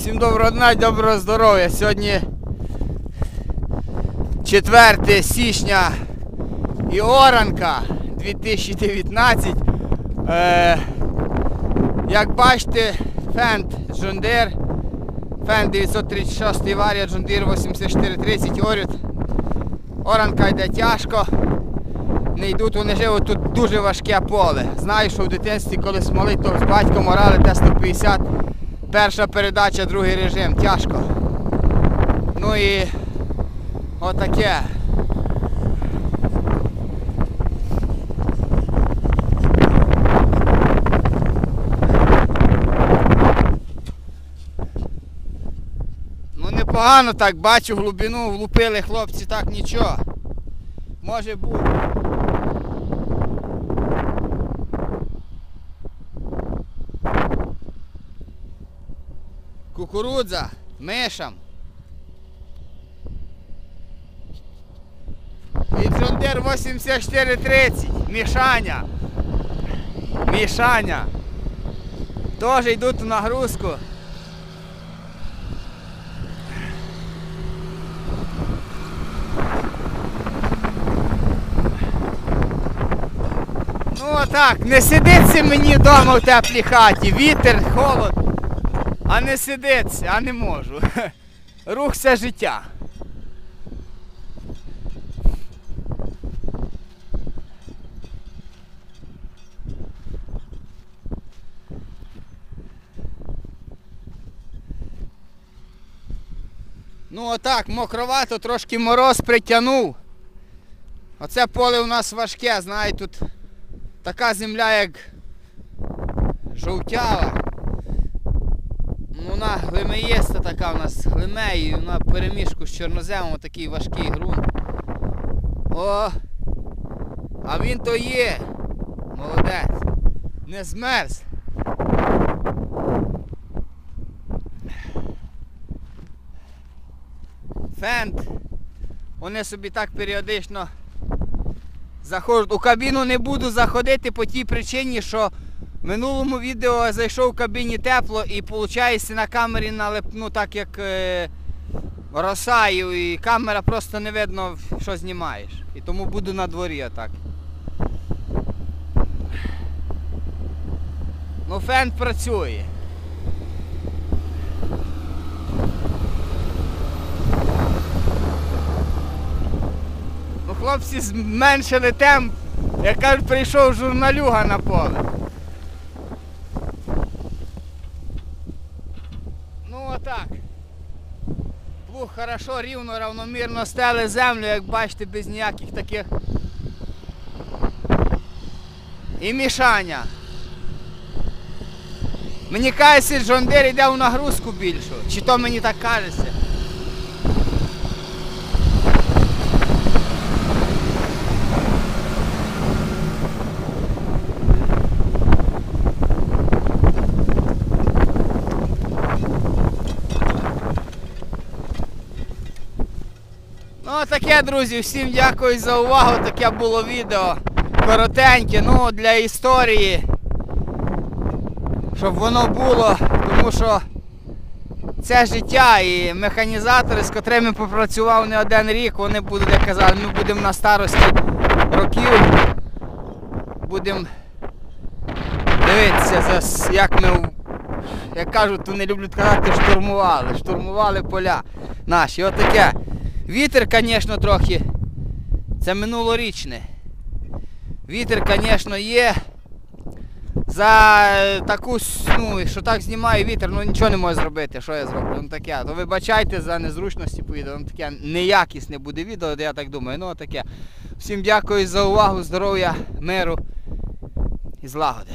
Всім доброго дня, доброго здоров'я. Сьогодні 4 січня і Оранка 2019. Е, як бачите, фенд Джондир, фенд 936 варія, Джондир 8430 орют. Оранка йде тяжко. Не йдуть, вони живуть тут дуже важке поле. Знаю, що в дитинстві, коли смоли, то з батьком орали Т-150. Перша передача, другий режим, тяжко. Ну і отаке. Ну непогано так, бачу глибину, влупили хлопці, так нічого. Може бути. Кукурудза, мишам. І Джондер 8430. Мішаня. Мішаня. Теж йдуть у нагрузку. Ну отак, не сидиться мені вдома в теплій хаті. Вітер, холод. А не сидиться, а не можу. Рух це життя. Ну отак, мокровато, трошки мороз притягнув. Оце поле у нас важке, знаєте, тут така земля, як жовтява. Ну, вона глимеєста така у нас глиме і вона перемішку з чорноземом такий важкий ґрунт. О! А він то є. Молодець. Не змерз. Фенд. Вони собі так періодично заходять. У кабіну не буду заходити по тій причині, що минулому відео зайшов в кабіні тепло і виходить на камері налипну так як е, роса і, і камера просто не видно, що знімаєш. І тому буду на дворі отак. Ну фен працює. Ну хлопці зменшили темп. Як кажуть, прийшов журналюга на поле. Ну отак. Плуг хорошо, рівно, равномірно стели землю, як бачите, без ніяких таких. І мішання. Мені кажеться, Джондир йде в нагрузку більшу. Чи то мені так кажеться? Ну таке, друзі, всім дякую за увагу. Таке було відео. Коротеньке, ну для історії. Щоб воно було, тому що це життя і механізатори, з котрими попрацював не один рік, вони будуть, як казали, ми будемо на старості років. Будемо дивитися, за, як ми, як кажуть, то не люблять казати, штурмували. Штурмували поля наші. Отаке. Вітер, звісно, трохи. Це минулорічне. Вітер, звісно, є. За е, таку, ну, що так знімаю вітер, ну нічого не можу зробити, що я зроблю. Ну таке. То вибачайте за незручності по відео, ну таке неякісне буде відео, я так думаю. Ну таке. Всім дякую за увагу, здоров'я, миру і злагоди.